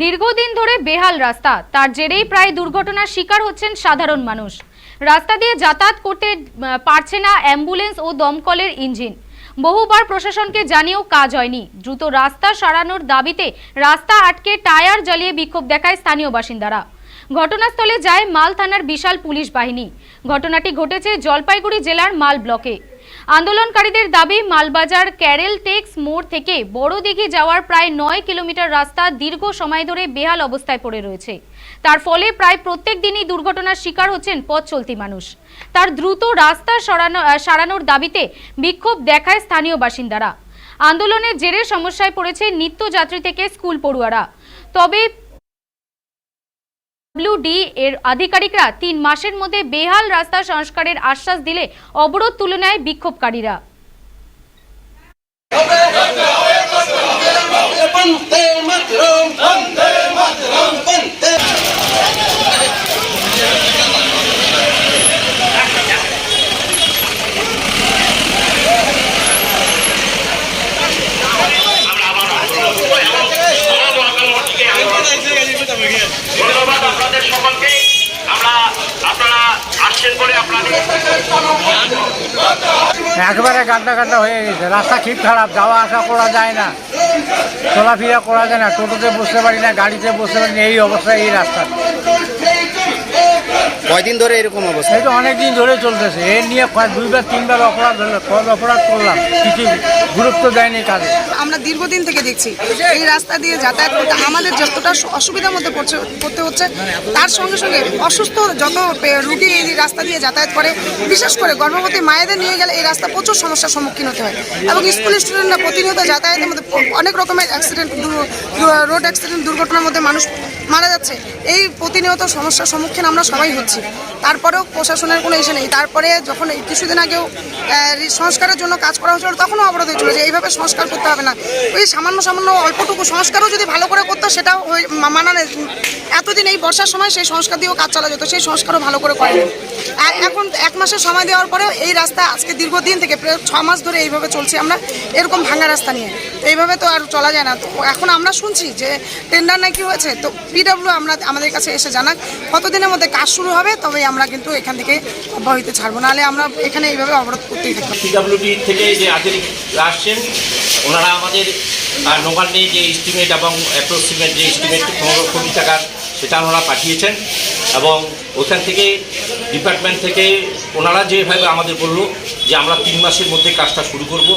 দীর্ঘদিন ধরে বেহাল রাস্তা। তার জেরেই প্রায় দুর্ঘটনার শিকার হচ্ছেন সাধারণ মানুষ। রাস্তা দিয়ে যাতায়াত করতে পারছে না অ্যাম্বুলেন্স ও দমকলের ইঞ্জিন। বহুবার প্রশাসনকে জানিয়েও কাজ হয়নি। দ্রুত রাস্তা সারানোর দাবিতে রাস্তা আটকে টায়ার জ্বালিয়ে বিক্ষোভ দেখায় স্থানীয় বাসিন্দারা। ঘটনাস্থলে যায় মাল থানার বিশাল পুলিশ বাহিনী। ঘটনাটি ঘটেছে জলপাইগুড়ি জেলার মাল ব্লকে। আন্দোলনকারীদের দাবি, মালবাজার ক্যারেল টেক্স মোড় থেকে বড় দিঘি যাওয়ার প্রায় নয় কিলোমিটার রাস্তা দীর্ঘ সময় ধরে বেহাল অবস্থায় পড়ে রয়েছে। তার ফলে প্রায় প্রত্যেক দিনই দুর্ঘটনার শিকার হচ্ছেন পথ চলতি মানুষ। তার দ্রুত রাস্তা সরানো সারানোর দাবিতে বিক্ষোভ দেখায় স্থানীয় বাসিন্দারা। আন্দোলনের জেরে সমস্যায় পড়েছে নিত্যযাত্রী থেকে স্কুল পড়ুয়ারা। তবে ডব্লিউডি এর আধিকারিকরা তিন মাসের মধ্যে বেহাল রাস্তা সংস্কারের আশ্বাস দিলে অবরোধ তুলনায় নেয় বিক্ষোভকারীরা। একবারে গাড্ডা গাড্ডা হয়ে গেছে। রাস্তা খুব খারাপ, যাওয়া আসা করা যায় না। চলাফেরা করা যায় না, টোটোতে বসতে পারি না, গাড়িতে বসতে পারি না, এই অবস্থা, এই রাস্তা। কয়দিন ধরে এরকম অবস্থা? এটা তো অনেক দিন ধরে চলতেছে। এ নিয়ে দুইবার তিনবার অপরাধ হলো কত অপরাধ করলাম। কিছু গুরুত্ব দেয়নি কাজে আমরা দীর্ঘদিন থেকে দেখছি এই রাস্তা দিয়ে যাতায়াত করতে আমাদের যতটা সু- অসুবিধার মধ্যে পড়ছে পড়তে হচ্ছে তার সঙ্গে সঙ্গে অসুস্থ যত রুগী এই রাস্তা দিয়ে যাতায়াত করে বিশেষ করে গর্ভবতী মায়েদের নিয়ে গেলে এই রাস্তা প্রচুর সমস্যার সম্মুখীন হতে হয়। এবং স্কুল স্টুডেন্টরা প্রতিনিয়ত যাতায়াতের মধ্যে অনেক রকমের অ্যাক্সিডেন্ট রোড অ্যাক্সিডেন্ট দুর্ঘটনার মধ্যে মানুষ মারা যাচ্ছে। এই প্রতিনিয়ত সমস্যার সম্মুখীন আমরা সবাই হচ্ছি। তারপরেও প্রশাসনের কোনো ইসে নেই। তারপরে যখন কিছুদিন আগেও সংস্কারের জন্য কাজ করা হয়েছিল, তখনও অবরোধ হয়েছিল যে এইভাবে সংস্কার করতে হবে না। ওই সামান্য সামান্য অল্পটুকু সংস্কারও যদি ভালো করে করতো সেটাও মানা। এতদিন এই বর্ষার সময় সেই সংস্কার দিয়েও কাজ চালা যেত সেই সংস্কারও ভালো করে করেনি। এখন এক মাসের সময় দেওয়ার পরেও এই রাস্তা আজকে দীর্ঘদিন থেকে প্রায় ছ মাস ধরে এইভাবে চলছি আমরা, এরকম ভাঙা রাস্তা নিয়ে। তো এইভাবে তো আর চলা যায় না। তো এখন আমরা শুনছি যে টেন্ডার নাকি হয়েছে। তো পিডাব্লিউ আমরা আমাদের কাছে এসে জানাক, কতদিনের মধ্যে কাজ শুরু হবে তবে আমরা কিন্তু এখান থেকে অব্যাহতি ছাড়বো। নাহলে আমরা এখানে এইভাবে অবরোধ করতেই থাকব। পিডাব্লিউডি থেকে যে আধিকারিকরা আসছেন ওনারা আমাদের আহ, নবান্নে যে এস্টিমেট এবং অ্যাপ্রক্সিমেট যে এস্টিমেট পনেরো কোটি টাকার সেটা ওনারা পাঠিয়েছেন। এবং ওখান থেকে ডিপার্টমেন্ট থেকে ওনারা যেভাবে আমাদের বলল যে আমরা তিন মাসের মধ্যে কাজটা শুরু করব